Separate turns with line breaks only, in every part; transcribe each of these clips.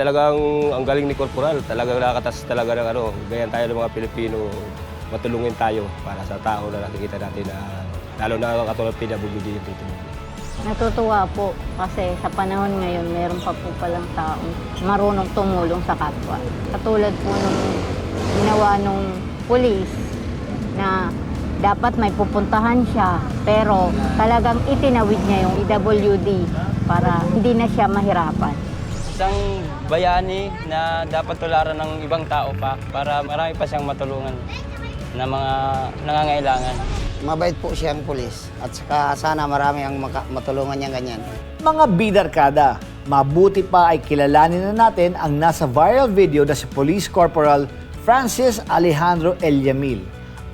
talagang ang galing ni Corporal. Talagang nakatas talaga ng ano, ganyan tayo ng mga Pilipino. Matulungin tayo para sa tao na nakikita natin na lalo na katulad PWD yung tutulungan.
Natutuwa po kasi sa panahon ngayon meron pa po palang taong marunong tumulong sa kapwa. Katulad po nung ginawa nung pulis na dapat may pupuntahan siya pero talagang itinawid niya yung PWD para hindi na siya mahirapan.
Isang bayani na dapat tularan ng ibang tao pa para marami pa siyang matulungan na mga nangangailangan.
Mabait po siyang pulis at saka sana marami ang maka- matulungan niya ganyan.
Mga bidarkada, mabuti pa ay kilalanin na natin ang nasa viral video na si Police Corporal Francis Alejandro Eliamil,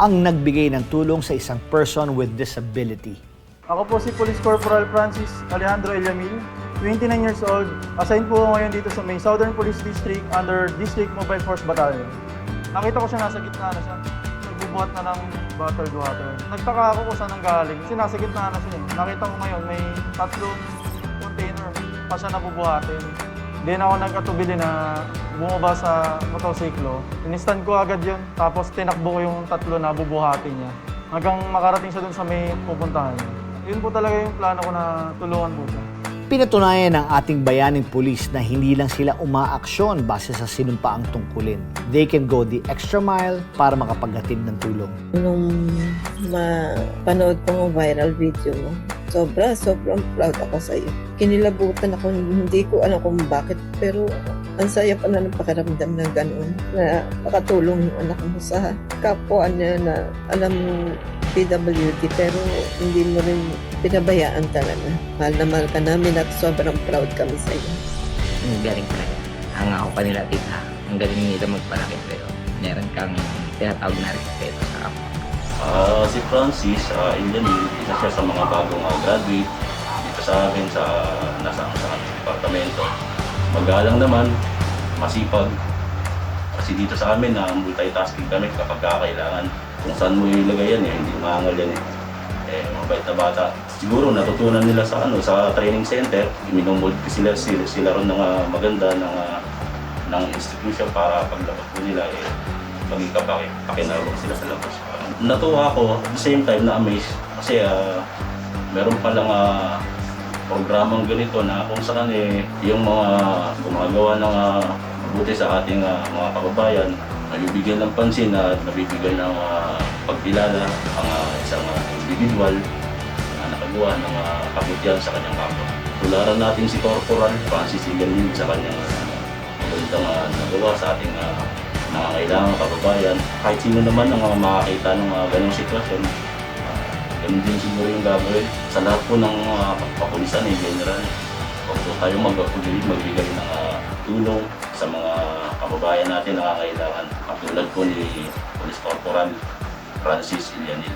ang nagbigay ng tulong sa isang person with disability.
Ako po si Police Corporal Francis Alejandro Eliamil, 29 years old. Assigned po ako ngayon dito sa may Southern Police District under District Mobile Force Battalion. Nakita ko siya nasa gitna na siya. Nagbubuhat na ng bottled water. Nagtaka ako kung saan ang galing. Kasi nasa gitna na siya. eh. Nakita ko ngayon may tatlong container pa siya nabubuhatin. Then ako nagkatubili na bumaba sa motosiklo. Inistan ko agad yun. Tapos tinakbo ko yung tatlo na bubuhatin niya. Hanggang makarating siya dun sa may pupuntahan. Yun po talaga yung plano ko na tulungan po siya.
Pinatunayan ng ating bayaning pulis na hindi lang sila umaaksyon base sa sinumpaang tungkulin. They can go the extra mile para makapaghatid ng tulong.
Nung mapanood ko ang viral video mo, sobra, sobrang proud ako sa iyo. Kinilabutan ako, hindi ko alam kung bakit, pero ang saya pa na ng pakiramdam na gano'n, na nakatulong yung anak mo sa kapwa niya na alam mo PWD, pero hindi mo rin pinabayaan talaga. Mahal na mahal ka namin at sobrang proud kami sa iyo.
Ang galing talaga. Ang ako pa nila tita. Ang galing nila magpalaki pero meron kang tinatawag na respeto sa kapwa.
Ah, si Francis, uh, Indian, isa siya sa mga bagong ah, graduate dito sa amin sa nasa sa aming departamento. Magalang naman, masipag. Kasi dito sa amin na multitasking kami kapag kakailangan. Kung saan mo ilagay yan eh, hindi maangal yan eh. Eh, mabait na bata. Siguro natutunan nila sa ano sa training center, minumod sila sila, sila ron ng ah, maganda ng ah, ng institution para paglabas po nila eh maging kapaki, pakinabang sila sa labas. Uh, natuwa ako, at the same time na-amaze kasi ah, meron palang uh, programang ganito na kung saan eh, yung mga gumagawa ng ah, mabuti sa ating ah, mga kababayan, nabibigyan ng pansin at nabibigyan ng ah, pagkilala ang ah, isang ah, individual na nakagawa ng ah, kabutihan sa kanyang kapwa. Tularan natin si Corporal Francis Iganin sa kanyang ah, magandang ah, nagawa sa ating uh, mga kailangan kababayan. Kahit sino naman ang mga makakita ng mga ganong sitwasyon, uh, ganun din siguro yung gagawin. Sa lahat po ng mga kapulisan in general, huwag po tayo mag-apuli, magbigay ng ah, tulong sa mga kababayan natin na kailangan. Katulad po ni Police Corporal Francis Ilianil.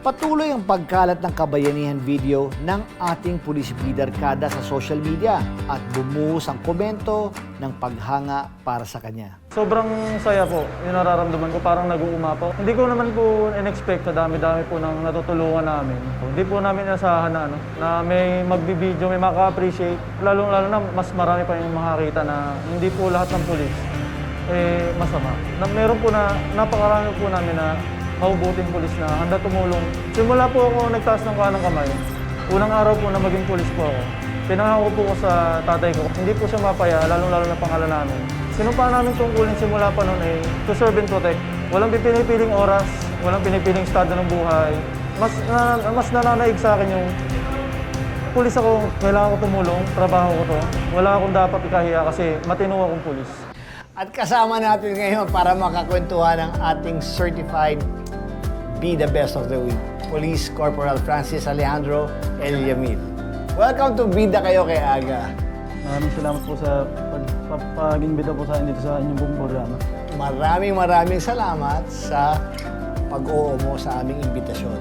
Patuloy ang pagkalat ng kabayanihan video ng ating pulis bidarkada sa social media at bumuhos ang komento ng paghanga para sa kanya.
Sobrang saya po yung nararamdaman ko, parang nag-uuma po. Hindi ko naman po in-expect sa dami-dami po ng natutulungan namin. Hindi po namin inasahan na, ano, na may magbibideo, may maka-appreciate. Lalong-lalo na mas marami pa yung makakita na hindi po lahat ng pulis eh masama. Na, meron po na, napakarami po namin na mabubuting pulis na handa tumulong. Simula po ako nagtaas ng kanang kamay. Unang araw po na maging pulis po ako. Pinangako po ko sa tatay ko, hindi po siya mapaya, lalong-lalo na pangalan namin. Sinumpa namin tungkulin simula pa noon ay to serve and protect. Walang pinipiling oras, walang pinipiling estado ng buhay. Mas, na, mas nananaig sa akin yung pulis ako, kailangan ko tumulong, trabaho ko to. Wala akong dapat ikahiya kasi matino akong pulis.
At kasama natin ngayon para makakwentuhan ng ating certified Be the Best of the Week, Police Corporal Francis Alejandro Eliamil. Welcome to Bida Kayo kay Aga.
Maraming salamat po sa pag-imbita po sa akin dito sa inyong buong programa.
Maraming maraming salamat sa pag-oo mo sa aming imbitasyon.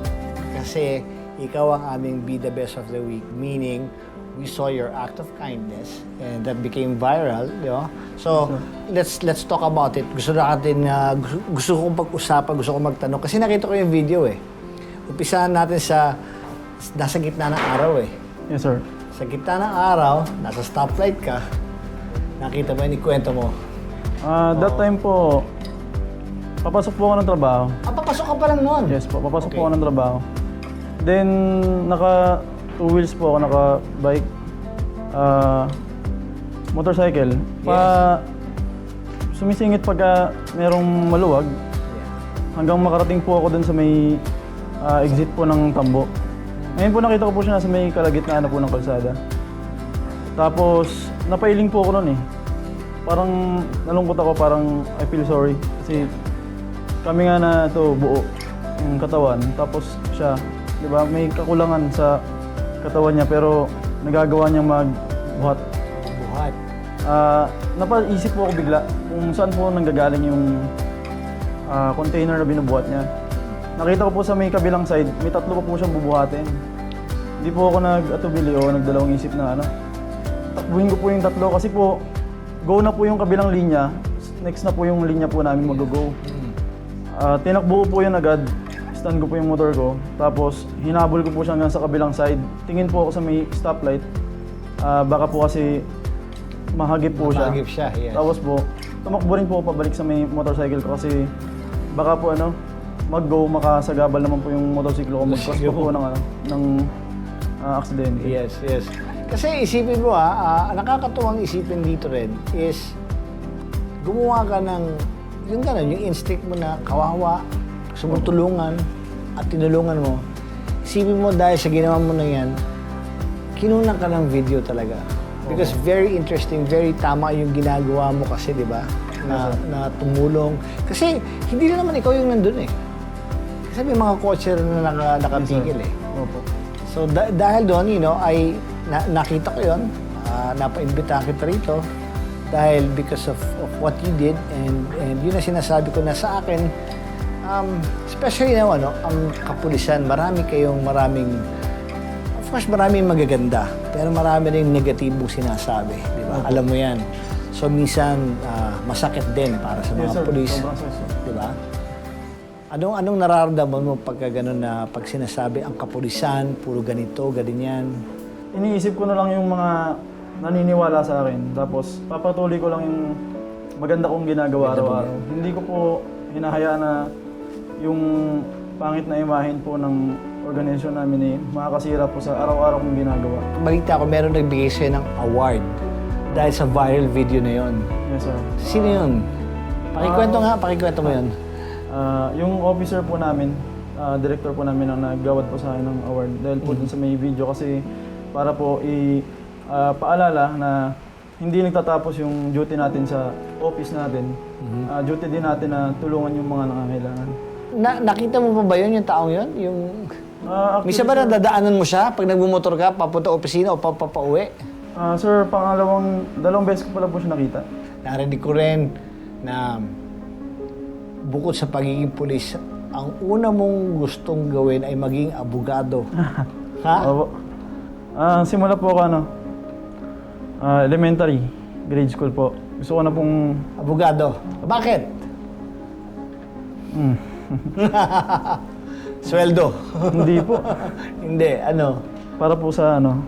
Kasi ikaw ang aming Be the Best of the Week, meaning we saw your act of kindness and that became viral, di ba? So, let's let's talk about it. Gusto natin na gusto, gusto kong pag-usapan, gusto kong magtanong kasi nakita ko yung video eh. Umpisahan natin sa nasa gitna ng araw eh.
Yes, sir.
Sa gitna ng araw, nasa stoplight ka, nakita mo yun, ikwento mo.
Ah, that time po, papasok po ako ng trabaho.
Ah, papasok ka pa lang noon.
Yes po, papasok po ako ng trabaho. Then, naka two wheels po ako, naka bike, ah, motorcycle. Pa, sumisingit pagka merong maluwag, hanggang makarating po ako dun sa may ah, exit po ng tambo. Ngayon po nakita ko po siya nasa may kalagitnaan na po ng kalsada. Tapos, napailing po ako noon eh. Parang nalungkot ako, parang I feel sorry. Kasi kami nga na ito buo yung katawan. Tapos siya, di ba, may kakulangan sa katawan niya pero nagagawa niyang magbuhat.
Buhat.
Ah, napaisip po ako bigla kung saan po nanggagaling yung ah, container na binubuhat niya. Nakita ko po sa may kabilang side, may tatlo pa po siyang bubuhatin. Hindi po ako nag-atubili o nagdalawang isip na ano. Takbuhin ko po yung tatlo kasi po, go na po yung kabilang linya. Next na po yung linya po namin mag-go. Ah, tinakbo ko po yun agad. Stand ko po yung motor ko. Tapos, hinabol ko po siya hanggang sa kabilang side. Tingin po ako sa may stoplight. Ah, baka po kasi mahagip po siya.
Mahagip siya, yes.
Tapos po, tumakbo rin po ako pabalik sa may motorcycle ko kasi baka po ano, mag-go, makasagabal naman po yung motorsiklo ko. Mag-cause po po ng, ano, ng ah, aksidente.
Yes, yes. Kasi isipin mo ha, ah, nakakatuwang isipin dito rin is gumawa ka ng, yung gano'n, yung instinct mo na kawawa, gusto mong tulungan, at tinulungan mo. Isipin mo dahil sa ginawa mo na yan, kinunan ka ng video talaga. Because very interesting, very tama yung ginagawa mo kasi, di ba? Na, na tumulong. Kasi hindi na naman ikaw yung nandun eh. Kasi may mga kotse na naka, nakapigil eh.
Opo.
So da- dahil doon, you know, ay na- nakita ko 'yon. Uh, napaimbita kita rito dahil because of, of what you did and and yun ang sinasabi ko na sa akin um, especially now ano, ang kapulisan, marami kayong maraming of course maraming magaganda, pero marami ring negatibong sinasabi, di ba? Alam mo 'yan. So minsan ah, masakit din para sa mga
Yes,
pulis, di ba? Anong anong nararamdaman mo pagka ganun na pag sinasabi ang kapulisan, puro ganito, ganyan?
Iniisip ko na lang yung mga naniniwala sa akin. Tapos papatuloy ko lang yung maganda kong ginagawa araw-araw. Hindi ko po hinahayaan na yung pangit na imahin po ng organisasyon namin eh, makakasira po sa araw-araw kong ginagawa.
Balita ko, meron nagbigay sa'yo ng award dahil sa viral video na yon.
Yes, sir.
Sino yun? Pakikwento nga, pakikwento mo yun.
Ah, yung officer po namin, ah, director po namin ang naggawad po sa akin ng award dahil po dun sa may video kasi para po i ah, paalala na hindi nagtatapos yung duty natin sa office natin. Ah, duty din natin na tulungan yung mga nangangailangan.
Na, nakita mo pa ba yun, yung taong yun? Yung...
Ah, actually,
Misa ba nadadaanan mo siya pag nagmumotor ka, papunta opisina o papapauwi?
Ah, sir, pangalawang, dalawang beses ko pala po siya nakita.
Narinig ko rin na bukod sa pagiging pulis, ang una mong gustong gawin ay maging abogado. ha?
Opo. Ah, simula po ako ano, ah, elementary, grade school po. Gusto ko na pong
Abogado. Bakit?
Hmm.
Sweldo.
hindi po.
Hindi, ano?
Para po sa ano,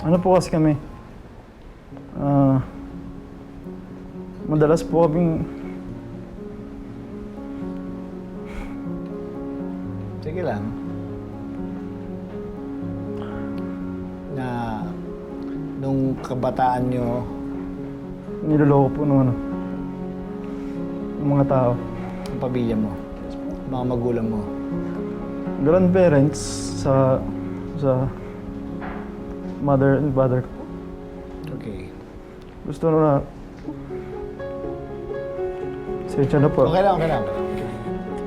ano po kasi kami, ah, madalas po kaming,
Sige lang. Na nung kabataan nyo,
niloloko po ng ano, ng mga tao.
Ang pamilya mo, mga magulang mo,
Grandparents sa, sa mother and father ko.
okay.
Gusto na, Sensya na po.
Okay lang, okay lang.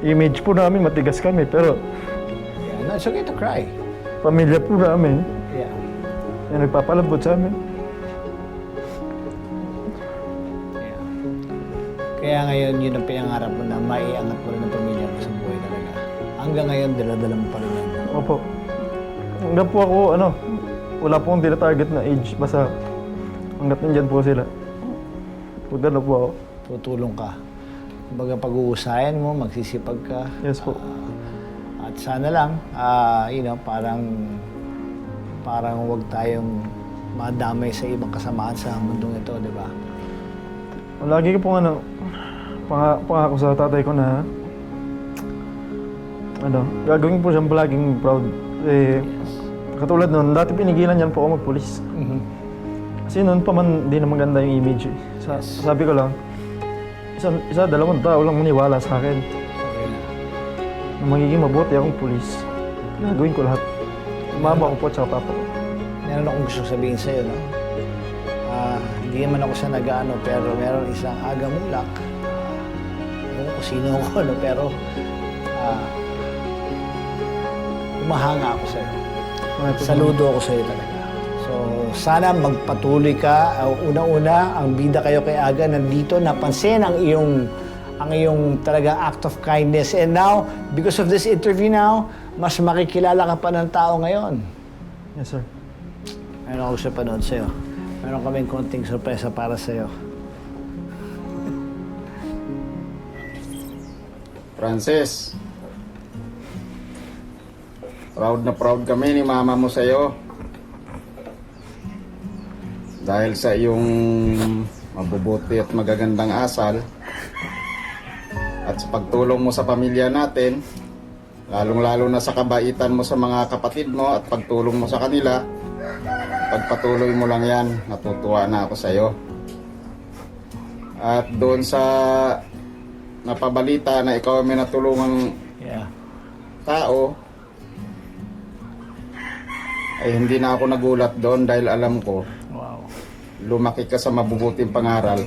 Image po namin, matigas kami, pero
Yeah, no, it's okay to cry.
pamilya po namin,
Yeah.
yung nagpapalabot sa amin.
Kaya ngayon, yun ang pinangarap mo na maiangat mo rin ang pamilya mo sa buhay talaga. Hanggang ngayon, dala-dala mo pa rin yan.
Opo. Hanggang po ako, ano, wala po akong target na age. Basta hanggat nandyan po sila. Na po ako.
Tutulong ka. Kumbaga pag-uusayan mo, magsisipag ka.
Yes po.
Ah, at sana lang, ah, you know, parang parang wag tayong madamay sa ibang kasamaan sa mundong ito, di ba?
Lagi ko pong ano, panga, pangako sa tatay ko na ano, gagawin po siyang palaging proud. Eh, katulad nun, dati pinigilan niyan po ako magpulis.
Mhm.
Kasi noon pa man, di na maganda yung image eh. Sa, Sabi ko lang, isa, isa, dalawang tao lang maniwala sa akin. Na magiging mabuti akong pulis. Gagawin ko lahat. Mama ko po at saka papa ko.
Meron akong gusto sabihin sa'yo, no? Ah, hindi naman ako sa nag-ano, pero meron isang aga mulak. Uh, ko sino ako, no? Pero, ah, umahanga ako sa'yo. Saludo ako sa'yo talaga. So, sana magpatuloy ka. Uh, Una-una, ang bida kayo kay Aga nandito, napansin ang iyong ang iyong talaga act of kindness. And now, because of this interview now, mas makikilala ka pa ng tao ngayon.
Yes, sir.
Meron ako sa panood sa'yo. Meron kaming konting sorpresa para sa'yo.
Francis, proud na proud kami ni mama mo sa'yo. Dahil sa iyong mabubuti at magagandang asal at sa pagtulong mo sa pamilya natin, lalong-lalo na sa kabaitan mo sa mga kapatid mo at pagtulong mo sa kanila, pagpatuloy mo lang yan, natutuwa na ako sa'yo. At doon sa napabalita na ikaw ay may natulungang
Yeah.
tao, ay hindi na ako nagulat doon dahil alam ko,
Wow.
lumaki ka sa mabubuting pangaral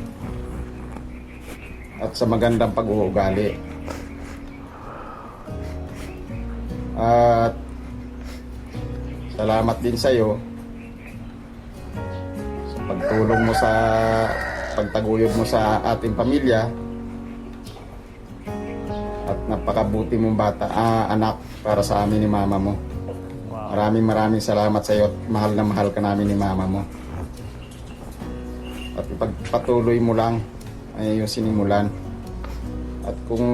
at sa magandang pag-uugali. At salamat din sa iyo sa pagtulong mo sa pagtaguyod mo sa ating pamilya napakabuti mong bata, ah, anak para sa amin ni mama mo. Maraming maraming salamat sa iyo at mahal na mahal ka namin ni mama mo. At ipagpatuloy mo lang ay yung sinimulan. At kung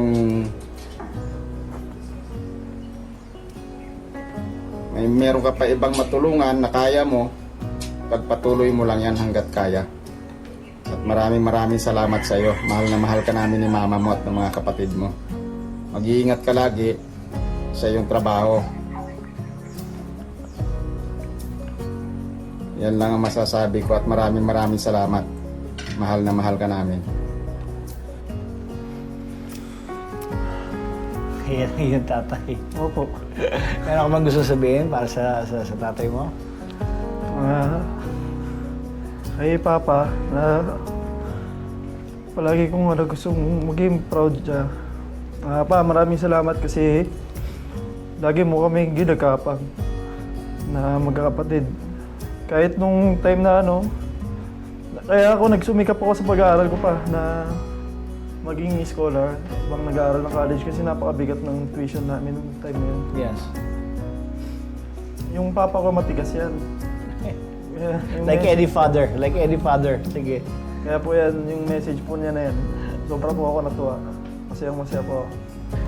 may meron ka pa ibang matulungan na kaya mo, pagpatuloy mo lang yan hanggat kaya. At maraming maraming salamat sa iyo. Mahal na mahal ka namin ni mama mo at ng mga kapatid mo. Mag-iingat ka lagi sa iyong trabaho. Yan lang ang masasabi ko at maraming maraming salamat. Mahal na mahal ka namin.
Yan yung tatay.
Opo.
Meron ka bang gusto sabihin para sa, sa, sa tatay mo?
Ah, kay Papa, na palagi kong ano, gustong maging proud siya. Ah, pa, maraming salamat kasi lagi mo kami ginagapang na magkakapatid. Kahit nung time na ano, kaya ako nagsumikap ako sa pag-aaral ko pa na maging scholar, bang nag-aaral ng college kasi napakabigat ng tuition namin nung time na yun.
Yes.
Yung papa ko matigas yan. Yeah,
Like
message
any father. Like any father. Sige.
Kaya po yan, yung message po niya na yan. Sobra po ako natuwa. Masayang masaya po.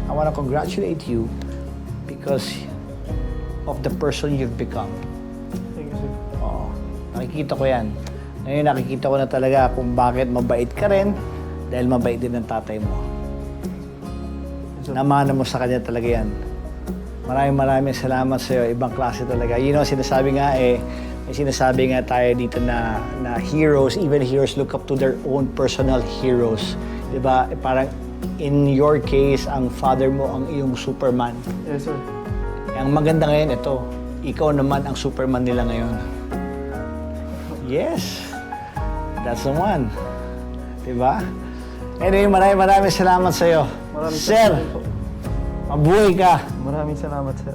I want to congratulate you because of the person you've become.
Thank you, sir.
Oo. Nakikita ko yan. Ngayon nakikita ko na talaga kung bakit mabait ka rin dahil mabait din ang tatay mo. Namana mo sa kanya talaga yan. Maraming maraming salamat sa iyo. Ibang klase talaga. You know, sinasabi nga eh, may sinasabi nga tayo dito na, na heroes, even heroes look up to their own personal heroes. Di ba? Eh, parang in your case, ang father mo ang iyong Superman.
Yes, sir.
Ang maganda ngayon, ito, ikaw naman ang Superman nila ngayon. Yes, that's the one. Diba? Anyway, maraming maraming salamat sa iyo.
Maraming
Sir, mabuhay ka.
Maraming salamat, sir.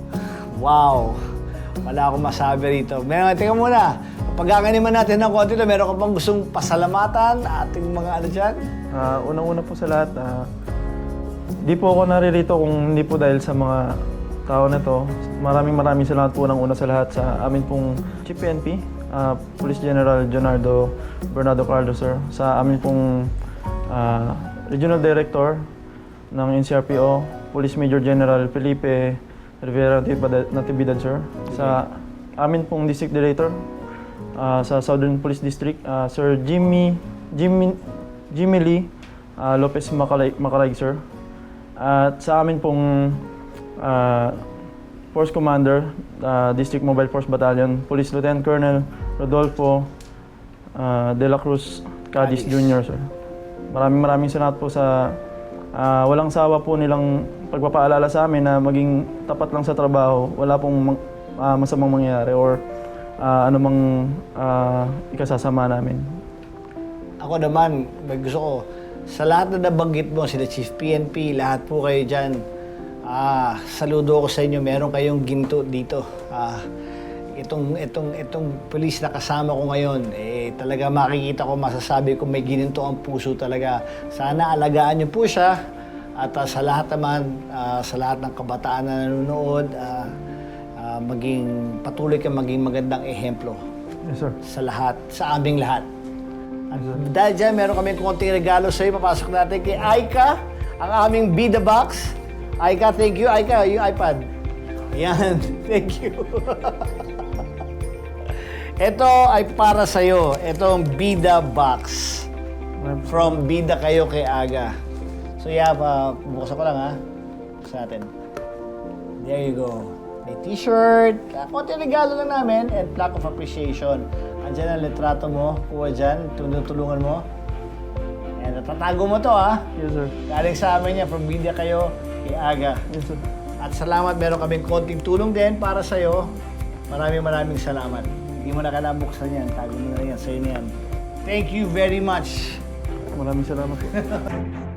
Wow. Wala akong masabi rito. Meron, tingnan muna. Pagkaganiman natin ng konti na, meron ka bang gustong pasalamatan ating mga ano dyan?
Ah, unang-una po sa lahat, ah, di po ako naririto kung hindi po dahil sa mga tao na to. Maraming maraming salamat po unang-una sa lahat sa amin pong Chief PNP, ah, Police General Jonardo Bernardo Carlos, sir. Sa amin pong ah, Regional Director ng NCRPO, Police Major General Felipe Rivera Natividad, sir. Sa amin pong District Director, ah, sa Southern Police District, ah, Sir Jimmy, Jimmy, Jimmy Lee ah, Lopez Macaray, Macaray, sir. At sa amin pong ah, Force Commander, ah, District Mobile Force Battalion, Police Lieutenant Colonel Rodolfo ah, De La Cruz Cadiz Jr., sir. Maraming maraming salamat po sa ah, walang sawa po nilang pagpapaalala sa amin na maging tapat lang sa trabaho, wala pong mang- ah, masamang mangyayari or ah, anumang ah, ikasasama namin.
Ako naman, gusto ko, sa lahat na nabanggit mo, sila Chief PNP, lahat po kayo dyan, ah, saludo ko sa inyo, meron kayong ginto dito. Ah, itong, itong, itong police na kasama ko ngayon, eh, talaga makikita ko, masasabi ko may gininto ang puso talaga. Sana alagaan niyo po siya. At ah, sa lahat naman, ah, sa lahat ng kabataan na nanonood, ah, maging patuloy kang maging magandang ehemplo
Yes, sir.
sa lahat, sa aming lahat. At dahil dyan, meron kami konting regalo sa iyo. Papasok natin kay Aika, ang aming Be The Box. Aika, thank you. Aika, yung iPad. Ayan, thank you. Ito ay para sa iyo. Itong Bida Box. From Bida kayo kay Aga. So yeah, pa, buksan ko lang ha. Buksan natin. There you go. May t-shirt, ah, konti regalo lang namin, and plaque of appreciation. Andiyan ang litrato mo, kuha dyan, tinutulungan mo. And tatago mo to ha.
Yes, sir.
Galing sa amin yan, from media kayo, kay Aga.
Yes, sir.
At salamat, meron kaming konting tulong din para sa'yo. Maraming maraming salamat. Hindi mo na kailangan buksan yan, tago mo na yan, sa'yo na yan. Thank you very much.
Maraming salamat.